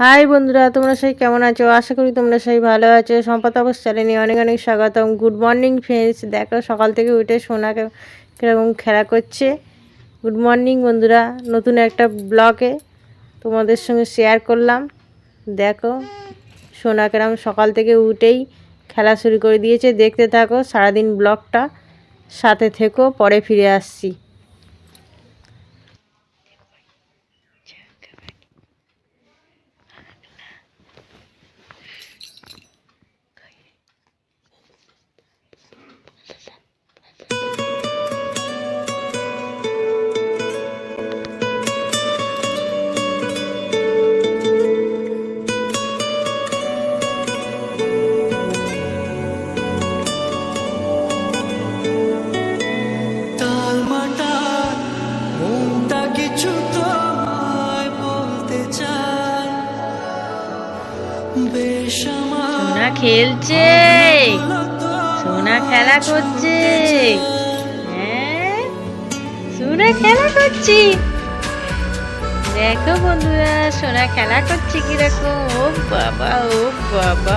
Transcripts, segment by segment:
High বন্ধুরা, তোমরা সেই কেমন আছো? আশা করি তোমরা সেই ভালো আছো। সম্পদ অবস চ্যানেলে অনেক অনেক স্বাগতম। Good morning friends. দেখো, সকাল থেকে উঠে সোনা কীরকম খেলা করছে। গুড মর্নিং বন্ধুরা, নতুন একটা ব্লগে তোমাদের সঙ্গে শেয়ার করলাম। দেখো, সোনা কেরম সকাল থেকে উঠেই খেলা শুরু করে দিয়েছে। দেখতে থাকো, সারাদিন ব্লগটা সাথে থেকো, পরে ফিরে আসছি। সোনা খেলছে। সোনা খেলা করছে। হ্যাঁ সোনা খেলা করছি। দেখো বন্ধুরা, সোনা খেলা করছে কীরকম। ও বাবা ও বাবা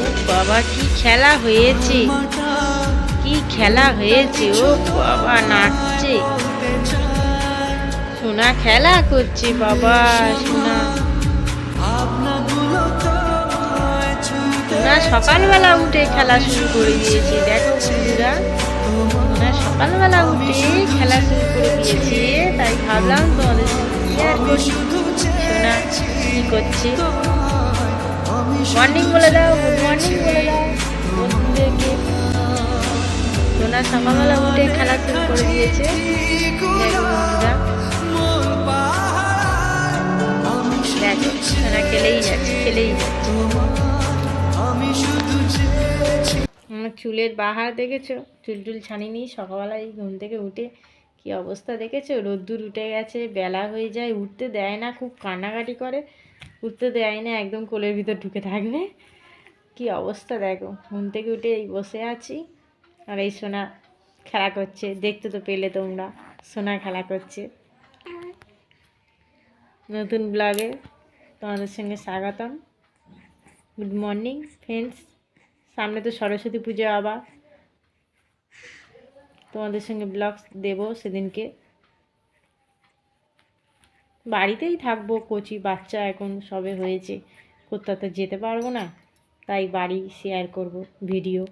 ও বাবা, কি খেলা হয়েছে। কি খেলা হয়েছে, ও বাবা, নাচছে। সোনা খেলা করছে, বাবা, সোনা। সোনা সকালবেলা উঠে খেলা শুরু করে দিয়েছে। দেখো বন্ধুরা সোনা সকালবেলা উঠে খেলা শুরু করে দিয়েছে, তাই ভাবলাম তোমাদের শেয়ার করি। সোনা কি করছে? মর্নিং বলে দাও গুড মর্নিং বলে দাও, বন্ধুদেরকে। সোনা সকালবেলা উঠে খেলা শুরু করে দিয়েছে। খেলেই যাচ্ছে খেলেই যাচ্ছে। আমার চুলের বাহার দেখেছ? চুল টুল ছানিনি সকালবেলা এই ঘুম থেকে উঠে কি অবস্থা দেখেছ? রোদ্দুর উঠে গেছে, বেলা হয়ে যায়, উঠতে দেয় না, খুব কান্নাকাটি করে। উঠতে দেয় না, একদম কোলের ভিতর ঢুকে থাকবে। কি অবস্থা দেখো? ঘুম থেকে উঠে এই বসে আছি। আর এই সোনা খেলা করছে, দেখতে তো পেলে তোমরা। সোনা খেলা করছে। নতুন ব্লগে তোমাদের সঙ্গে স্বাগতম। গুড মর্নিং ফ্রেন্ডস সামনে তো সরস্বতী পুজো আবার। তোমাদের সঙ্গে ব্লগ দেব সেদিনকে। বাড়িতেই থাকব, কচি বাচ্চা এখন সবে হয়েছে। কোথাও তো যেতে পারব না, তাই বাড়ি শেয়ার করব ভিডিও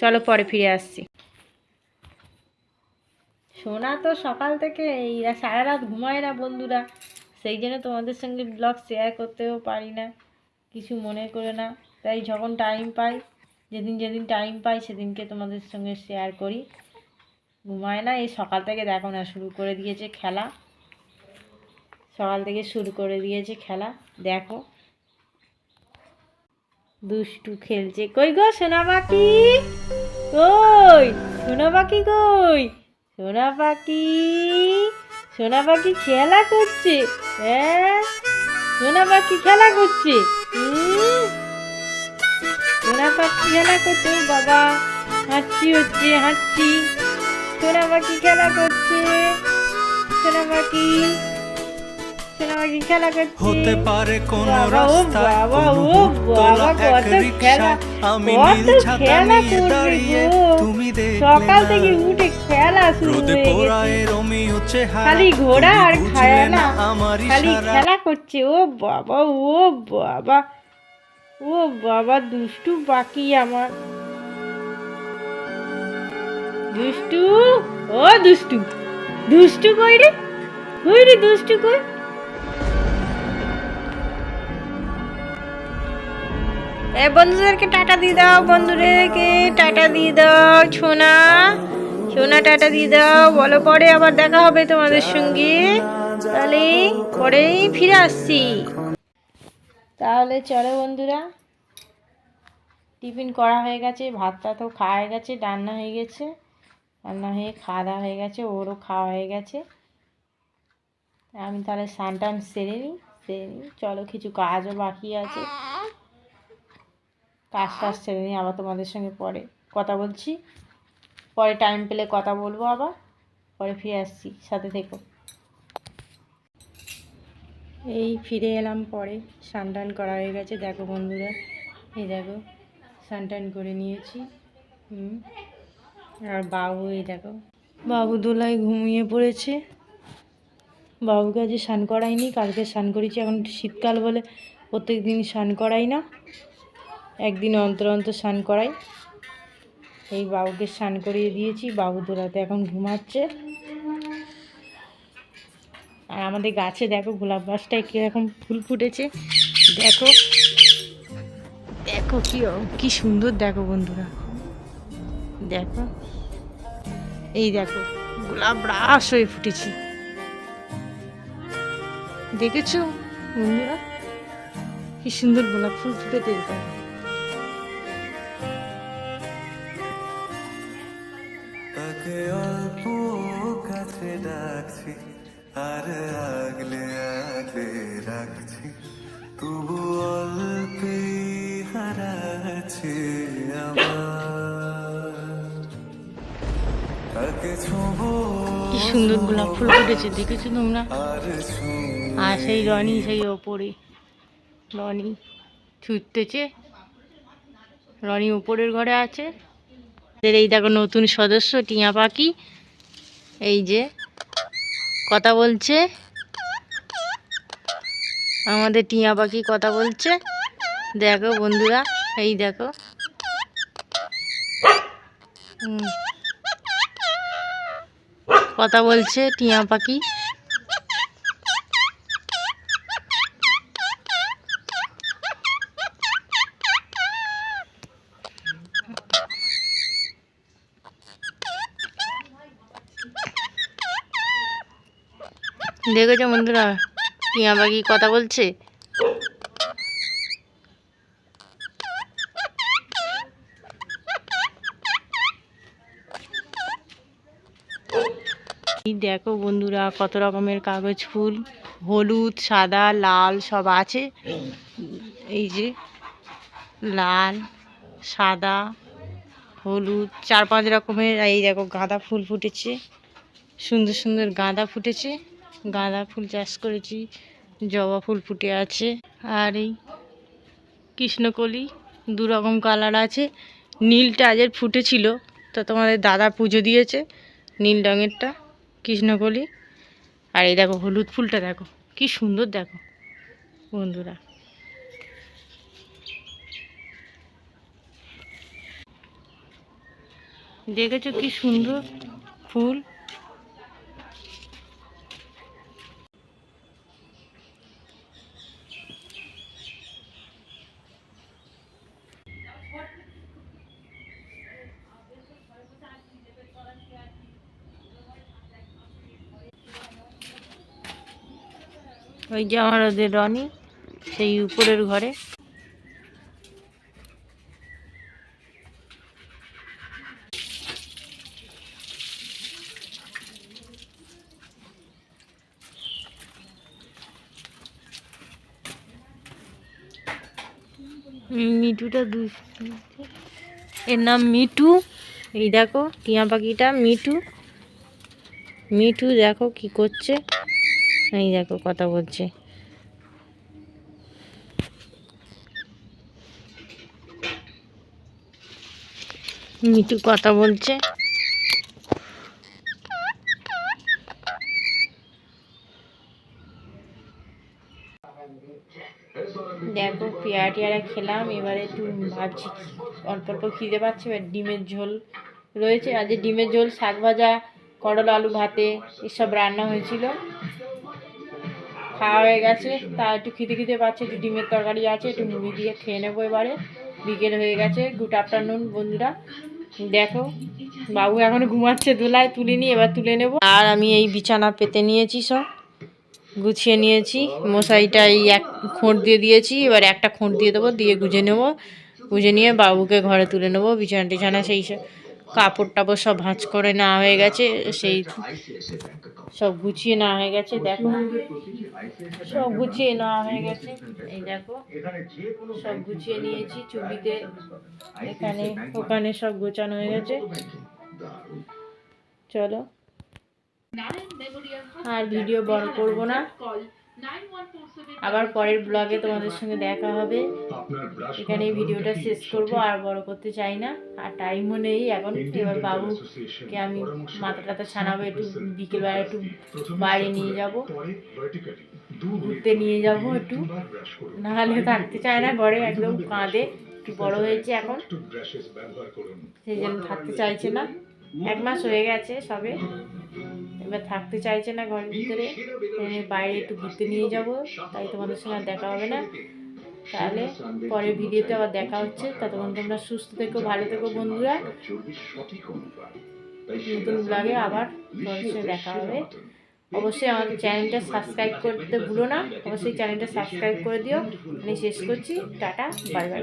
চলো পরে ফিরে আসছি। সোনা তো সকাল থেকে এই সারা রাত ঘুমায় না বন্ধুরা। সেই জন্য তোমাদের সঙ্গে ব্লগ শেয়ার করতেও পারি না, কিছু মনে করে না। তাই যখন টাইম পাই, যেদিন যেদিন টাইম পাই, সেদিনকে তোমাদের সঙ্গে শেয়ার করি। ঘুমায় না, এই সকাল থেকে দেখো না, শুরু করে দিয়েছে খেলা। সকাল থেকে শুরু করে দিয়েছে খেলা, দেখো। দুষ্টু খেলছে। কই গো সোনা পাখি কই? সোনা পাখি কই? সোনা পাখি সোনা পাখি খেলা করছে? হ্যাঁ সোনা পাখি খেলা করছে? সোনা পাখি খেলা করছে, বাবা। হাঁচি হচ্ছে হাঁচি সোনা পাখি খেলা করছে। সোনা পাখি খেলা করছে? হতে পারে কোন রাস্তায় এক আমি নীল ছাতা নিয়ে দাঁড়িয়ে তুমি দেখলে সকাল থেকে উঠে খেলা শুরু হয়ে গেছে। পোড়ায় রোমিও চেহারা খালি ঘোড়া আর খায় না আমার খালি খেলা করছে। ও বাবা ও বাবা ও বাবা দুষ্টু বাকি আমার। দুষ্টু ও দুষ্টু। দুষ্টু কই রে কই রে দুষ্টু কই? এ বন্ধুদেরকে টাটা দিয়ে দাও, বন্ধুদেরকে টাটা দিয়ে দাও ছোনা সোনা, টাটা দিয়ে দাও। বলো, পরে আবার দেখা হবে তোমাদের সঙ্গে। তাহলে পরেই ফিরে আসছি। তাহলে চলো বন্ধুরা, টিফিন করা হয়ে গেছে, ভাতটা তো খাওয়া হয়ে গেছে, রান্না হয়ে গেছে। রান্না হয়ে খাওয়া দাওয়া হয়ে গেছে, ওরও খাওয়া হয়ে গেছে। আমি তাহলে স্নান টান সেরে নিই সেরে নিই। চলো, কিছু কাজও বাকি আছে। কাজ টাজ সেরে নিই আবার তোমাদের সঙ্গে পরে কথা বলছি। পরে টাইম পেলে কথা বলব আবার পরে ফিরে আসছি সাথে থেকো। এই ফিরে এলাম পরে স্নান টান করা হয়ে গেছে দেখো বন্ধুরা এই দেখো স্নান টান করে নিয়েছি হুম আর বাবু এই দেখো বাবু দোলায় ঘুমিয়ে পড়েছে। বাবুকে আজ স্নান করাইনি কালকে স্নান করেছি এখন শীতকাল বলে প্রত্যেক দিন স্নান করাই না। একদিন অন্তর অন্তর স্নান করাই। এই বাবুকে স্নান করিয়ে দিয়েছি, বাবু দোলাতে এখন ঘুমাচ্ছে। আর আমাদের গাছে দেখো গোলাপ গাছটায় কীরকম ফুল ফুটেছে। দেখো দেখো কি কি সুন্দর দেখো বন্ধুরা। দেখো, এই দেখো গোলাপ রাস হয়ে ফুটেছে। দেখেছ বন্ধুরা? কি সুন্দর গোলাপ ফুল ফুটেছে। ডাকছি আর আগলে আগলে রাখছি। তবু অল্পে হারাচ্ছে কি সুন্দর গোলাপ ফুল ফুটেছে দেখেছ তোমরা? আর সেই রনি সেই ওপরে। রনি ছুটতেছে। রনি উপরের ঘরে আছে। এই দেখো নতুন সদস্য টিয়া পাখি। এই যে, কথা বলছে। আমাদের টিয়া পাখি কথা বলছে। দেখো বন্ধুরা, এই দেখো। কথা বলছে টিয়া পাখি। দেখেছ বন্ধুরা? টিয়া পাখি কথা বলছে? দেখো বন্ধুরা, কত রকমের কাগজ, ফুল, হলুদ, সাদা, লাল সব আছে। এই যে লাল, সাদা, হলুদ, চার পাঁচ রকমের, এই দেখো গাঁদা ফুল ফুটেছে। সুন্দর সুন্দর গাঁদা ফুটেছে। গাঁদা ফুল চাষ করেছি, জবা ফুল ফুটে আছে, আর এই কৃষ্ণকলি দু রকম কালার আছে। নীলটা আজের ফুটেছিল তো তোমাদের দাদা পুজো দিয়েছে, নীল রঙেরটা, কৃষ্ণকলি। আর এই দেখো হলুদ ফুলটা দেখো, কি সুন্দর দেখো বন্ধুরা। দেখেছ কি সুন্দর ফুল? ওই যে আমার ওদের রনি, সেই উপরের ঘরে। মিটুটা দু এর নাম মিটু এই দেখো, টিয়া পাখিটা মিটু মিটু দেখো কি করছে। এই দেখো কথা বলছে। মিটু কথা বলছে। দেখো পেয়ারা টিয়ারা খেলাম, এবারে একটু ভাবছি অল্প অল্প খিদে পাচ্ছে, এবার ডিমের ঝোল রয়েছে। আজ ডিমের ঝোল, শাক ভাজা, করলা, আলু ভাতে, এসব রান্না হয়েছিল। খাওয়া হয়ে গেছে তা একটু খিদে খিদে পাচ্ছে, একটু ডিমের তরকারি আছে, একটু মুড়ি দিয়ে খেয়ে নেব এবারে। বিকেল হয়ে গেছে গুড আফটারনুন বন্ধুরা। দেখো, বাবু এখন ঘুমাচ্ছে, দোলায় তুলিনি, এবার তুলে নেব। আর আমি এই বিছানা পেতে নিয়েছি সব, গুছিয়ে নিয়েছি। মশারিটা এই এক খোঁট দিয়ে দিয়েছি, এবার একটা খোঁট দিয়ে দেবো, দিয়ে গুজে নেব। গুজে নিয়ে বাবুকে ঘরে তুলে নেব, বিছানা টিছানা সেই সব কাপড় টাপড় সব ভাঁজ করে নেওয়া হয়ে গেছে, সেই সব গুছিয়ে নেওয়া হয়ে গেছে দেখো। সব গুছিয়ে নেওয়া হয়ে গেছে এই দেখো। সব গুছিয়ে নিয়েছি চুবিতে এখানে ওখানে সব গোছানো হয়ে গেছে। চলো। আর ভিডিও বড় করব না। আবার পরের ব্লগে তোমাদের সঙ্গে দেখা হবে। এখানে এই ভিডিওটা শেষ করব আর বড় করতে চাই না। আর টাইমও নেই এখন। এবার বাবু বাবুকে আমি মাথা টাথা ছানাবো একটু বিকেলবেলা একটু বাইরে নিয়ে যাব। ঘুরতে নিয়ে যাব একটু। নাহলে থাকতে চায় না ঘরে একদম কাঁদে একটু বড় হয়েছে এখন। সেই জন্য থাকতে চাইছে না। এক মাস হয়ে গেছে সবে। এবার থাকতে চাইছে না ঘরের ভিতরে বাইরে একটু ঘুরতে নিয়ে যাব, তাই তোমাদের সঙ্গে দেখা হবে না। তাহলে পরের ভিডিওতে আবার দেখা হচ্ছে। ততক্ষণ তোমরা সুস্থ থেকো, ভালো থেকো বন্ধুরা। নতুন ব্লগে আবার সঙ্গে দেখা হবে। অবশ্যই আমাদের চ্যানেলটা সাবস্ক্রাইব করতে ভুলো না। অবশ্যই চ্যানেলটা সাবস্ক্রাইব করে দিও। আমি শেষ করছি। Tata, bye bye.